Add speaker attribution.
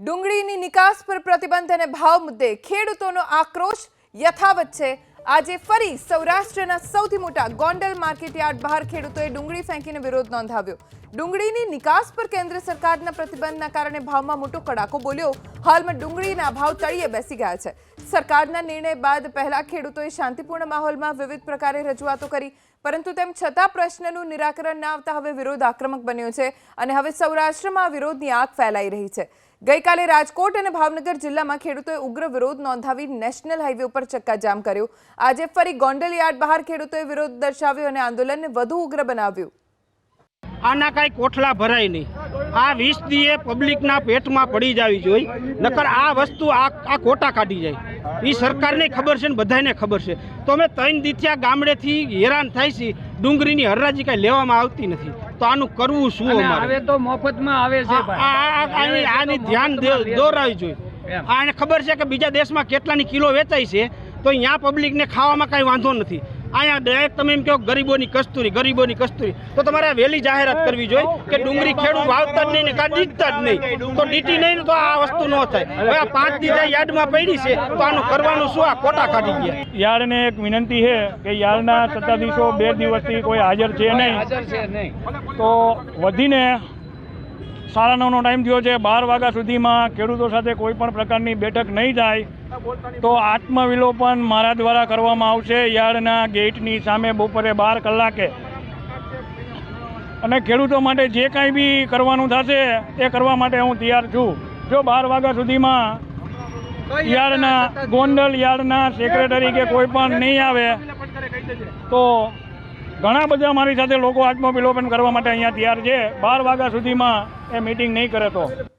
Speaker 1: ડુંગળીની નિકાસ પર પ્રતિબંધ અને ભાવ મુદ્દે ખેડૂતોનો આક્રોશ યથાવત છે. આજે ફરી સૌરાષ્ટ્રના સૌથી મોટા ગોંડલ માર્કેટયાર્ડ બહાર ખેડૂતોએ ડુંગળી ફેંકીને વિરોધ નોંધાવ્યો. ડુંગળીની નિકાસ પર કેન્દ્ર સરકારના પ્રતિબંધના કારણે ભાવમાં મોટો કડાકો બોલ્યો. હાલમાં ડુંગળીના ભાવ તળિયે બેસી ગયા છે. સરકારના નિર્ણય બાદ પહેલા ખેડૂતોએ શાંતિપૂર્ણ માહોલમાં વિવિધ પ્રકારે રજૂઆતો કરી, પરંતુ તેમ છતાં પ્રશ્નનું નિરાકરણ ન આવતા હવે વિરોધ આક્રમક બન્યો છે અને હવે સૌરાષ્ટ્રમાં વિરોધની આગ ફેલાઈ રહી છે. ગઈકાલે રાજકોટ અને ભાવનગર જિલ્લામાં ખેડૂતોએ ઉગ્ર વિરોધ નોંધાવી નેશનલ હાઈવે ઉપર ચક્કાજામ કર્યો. આજે ફરી ગોંડલ યાર્ડ બહાર ખેડૂતોએ વિરોધ દર્શાવ્યો અને આંદોલનને વધુ ઉગ્ર બનાવ્યું.
Speaker 2: આના કાંઈ કોઠલા ભરાય નહીં. આ વીસ દીએ પબ્લિકના પેટમાં પડી જાવી જોઈએ નકર આ વસ્તુ આ આ કોટા કાઢી જાય. એ સરકારને ખબર છે ને બધાને ખબર છે. તો અમે ત્રણ દીથિયા ગામડેથી હેરાન થાય છે. ડુંગળીની હરરાજી કાંઈ લેવામાં આવતી નથી. તો આનું કરવું શું અમારે?
Speaker 3: હવે તો મફતમાં આવે છે
Speaker 2: આની ધ્યાન દોરાવી જોઈએ. આને ખબર છે કે બીજા દેશમાં કેટલાની કિલો વેચાય છે તો અહીંયા પબ્લિકને ખાવામાં કાંઈ વાંધો નથી. અહીંયા ડાયરેક્ટ તમે એમ કહો ગરીબોની કસ્તુરી ગરીબોની કસ્તુરી. તો તમારે આ વહેલી જાહેરાત કરવી જોઈએ કે ડુંગળી ખેડૂત વાવતા જ નહીં ને કાં દીકતા જ નહીં. તો ડીટી નહીં તો આ વસ્તુ ન થાય. હવે આ પાંચ દીધા યાર્ડમાં પડી છે તો આનું કરવાનું શું? આ કોટા કાઢી ગયા.
Speaker 4: યાર્ડને એક વિનંતી છે કે યાર્ડના સત્તાધીશો બે દિવસથી કોઈ હાજર છે નહીં.
Speaker 3: હાજર છે નહીં.
Speaker 4: તો વધીને સાડા નવનો ટાઈમ થયો છે, બાર વાગ્યા સુધીમાં ખેડૂતો સાથે કોઈ પણ પ્રકારની બેઠક નહીં થાય. તો આત્મવિલોપન મારા દ્વારા કરવામાં આવશે. યાર્ડના ગેટની સામે બપોરે બાર કલાકે. અને ખેડૂતો માટે જે કાંઈ બી કરવાનું થશે, એ કરવા માટે હું તૈયાર છું. જો બાર વાગ્યા સુધીમાં યાર્ડના ગોંડલ યાર્ડના સેક્રેટરી કે કોઈ પણ નહીં આવે, તો ઘણા બધા મારી સાથે લોકો આત્મવિલોપન કરવા માટે અહીંયા તૈયાર છે. બાર વાગ્યા સુધીમાં એ મિટિંગ નહીં કરે તો.